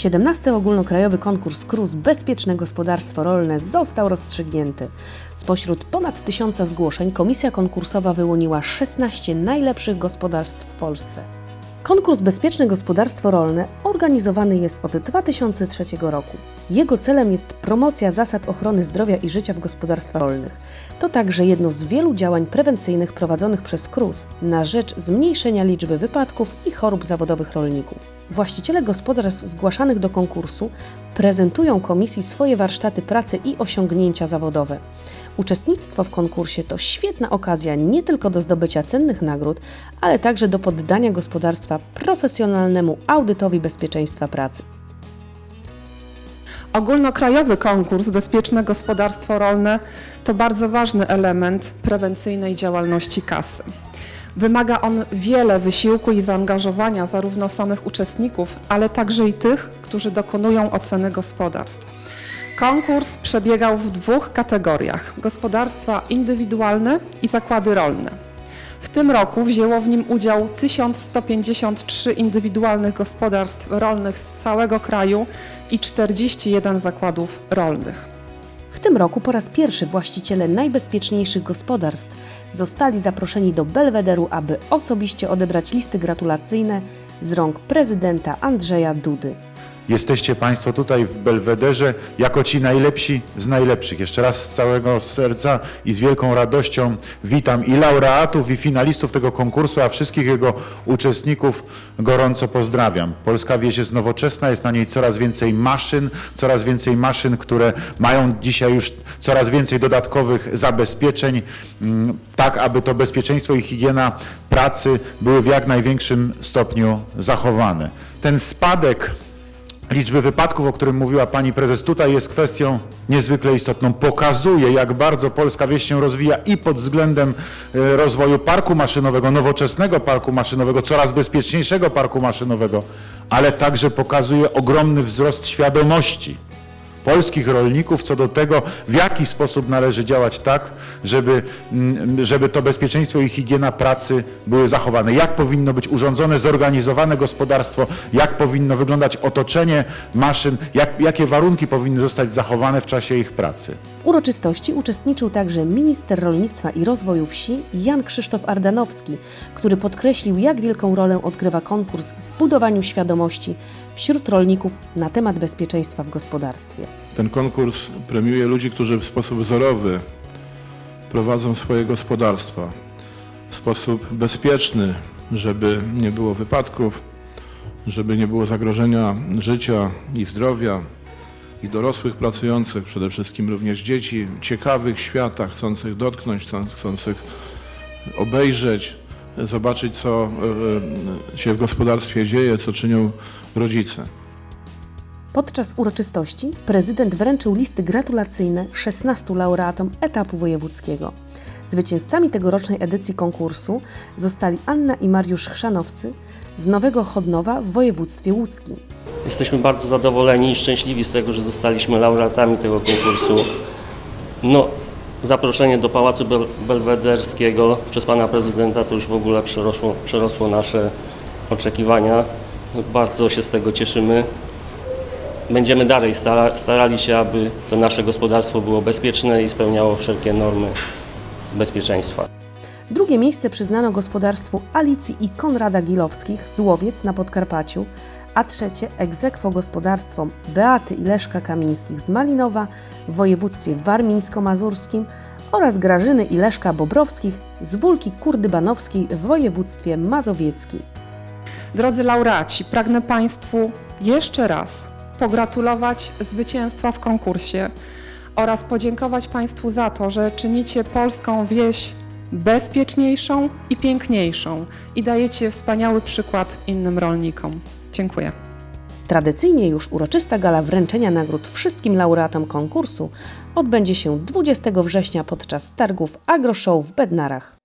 17 ogólnokrajowy konkurs KRUS Bezpieczne Gospodarstwo Rolne został rozstrzygnięty. Spośród ponad tysiąca zgłoszeń komisja konkursowa wyłoniła 16 najlepszych gospodarstw w Polsce. Konkurs Bezpieczne Gospodarstwo Rolne organizowany jest od 2003 roku. Jego celem jest promocja zasad ochrony zdrowia i życia w gospodarstwach rolnych. To także jedno z wielu działań prewencyjnych prowadzonych przez KRUS na rzecz zmniejszenia liczby wypadków i chorób zawodowych rolników. Właściciele gospodarstw zgłaszanych do konkursu prezentują komisji swoje warsztaty pracy i osiągnięcia zawodowe. Uczestnictwo w konkursie to świetna okazja nie tylko do zdobycia cennych nagród, ale także do poddania gospodarstwa profesjonalnemu audytowi bezpieczeństwa pracy. Ogólnokrajowy konkurs Bezpieczne Gospodarstwo Rolne to bardzo ważny element prewencyjnej działalności kasy. Wymaga on wiele wysiłku i zaangażowania zarówno samych uczestników, ale także i tych, którzy dokonują oceny gospodarstw. Konkurs przebiegał w dwóch kategoriach: gospodarstwa indywidualne i zakłady rolne. W tym roku wzięło w nim udział 1153 indywidualnych gospodarstw rolnych z całego kraju i 41 zakładów rolnych. W tym roku po raz pierwszy właściciele najbezpieczniejszych gospodarstw zostali zaproszeni do Belwederu, aby osobiście odebrać listy gratulacyjne z rąk prezydenta Andrzeja Dudy. Jesteście Państwo tutaj w Belwederze jako ci najlepsi z najlepszych. Jeszcze raz z całego serca i z wielką radością witam i laureatów, i finalistów tego konkursu, a wszystkich jego uczestników gorąco pozdrawiam. Polska wieś jest nowoczesna, jest na niej coraz więcej maszyn, coraz więcej maszyn, które mają dzisiaj już coraz więcej dodatkowych zabezpieczeń, mm, tak aby to bezpieczeństwo i higiena pracy były w jak największym stopniu zachowane. Ten spadek liczby wypadków, o którym mówiła pani prezes, tutaj jest kwestią niezwykle istotną. Pokazuje, jak bardzo polska wieś się rozwija i pod względem e, rozwoju parku maszynowego, nowoczesnego parku maszynowego, coraz bezpieczniejszego parku maszynowego, ale także pokazuje ogromny wzrost świadomości polskich rolników co do tego, w jaki sposób należy działać tak, żeby, mm, żeby to bezpieczeństwo i higiena pracy były zachowane. Jak powinno być urządzone, zorganizowane gospodarstwo, jak powinno wyglądać otoczenie maszyn, jak, jakie warunki powinny zostać zachowane w czasie ich pracy. W uroczystości uczestniczył także minister rolnictwa i rozwoju wsi Jan Krzysztof Ardanowski, który podkreślił, jak wielką rolę odgrywa konkurs w budowaniu świadomości wśród rolników na temat bezpieczeństwa w gospodarstwie. Ten konkurs premiuje ludzi, którzy w sposób wzorowy prowadzą swoje gospodarstwa w sposób bezpieczny, żeby nie było wypadków, żeby nie było zagrożenia życia i zdrowia i dorosłych pracujących, przede wszystkim również dzieci, ciekawych świata, chcących dotknąć, chcą- chcących obejrzeć, zobaczyć, co e, e, się w gospodarstwie dzieje, co czynią rodzice. Podczas uroczystości prezydent wręczył listy gratulacyjne 16 laureatom etapu wojewódzkiego. Zwycięzcami tegorocznej edycji konkursu zostali Anna i Mariusz Chrzanowcy z Nowego Chodnowa w województwie łódzkim. Jesteśmy bardzo zadowoleni i szczęśliwi z tego, że zostaliśmy laureatami tego konkursu. No, zaproszenie do Pałacu Bel- Belwederskiego przez pana prezydenta to już w ogóle przerosło, przerosło nasze oczekiwania. Bardzo się z tego cieszymy. Będziemy dalej stara, starali się, aby to nasze gospodarstwo było bezpieczne i spełniało wszelkie normy bezpieczeństwa. Drugie miejsce przyznano gospodarstwu Alicji i Konrada Gilowskich z Łowiec na Podkarpaciu, a trzecie egzekwo gospodarstwom Beaty i Leszka Kamińskich z Malinowa w województwie warmińsko-mazurskim oraz Grażyny i Leszka Bobrowskich z Wólki Kurdybanowskiej w województwie mazowieckim. Drodzy laureaci, pragnę Państwu jeszcze raz pogratulować zwycięstwa w konkursie oraz podziękować Państwu za to, że czynicie polską wieś bezpieczniejszą i piękniejszą i dajecie wspaniały przykład innym rolnikom. Dziękuję. Tradycyjnie już uroczysta gala wręczenia nagród wszystkim laureatom konkursu odbędzie się 20 września podczas targów AgroShow w Bednarach.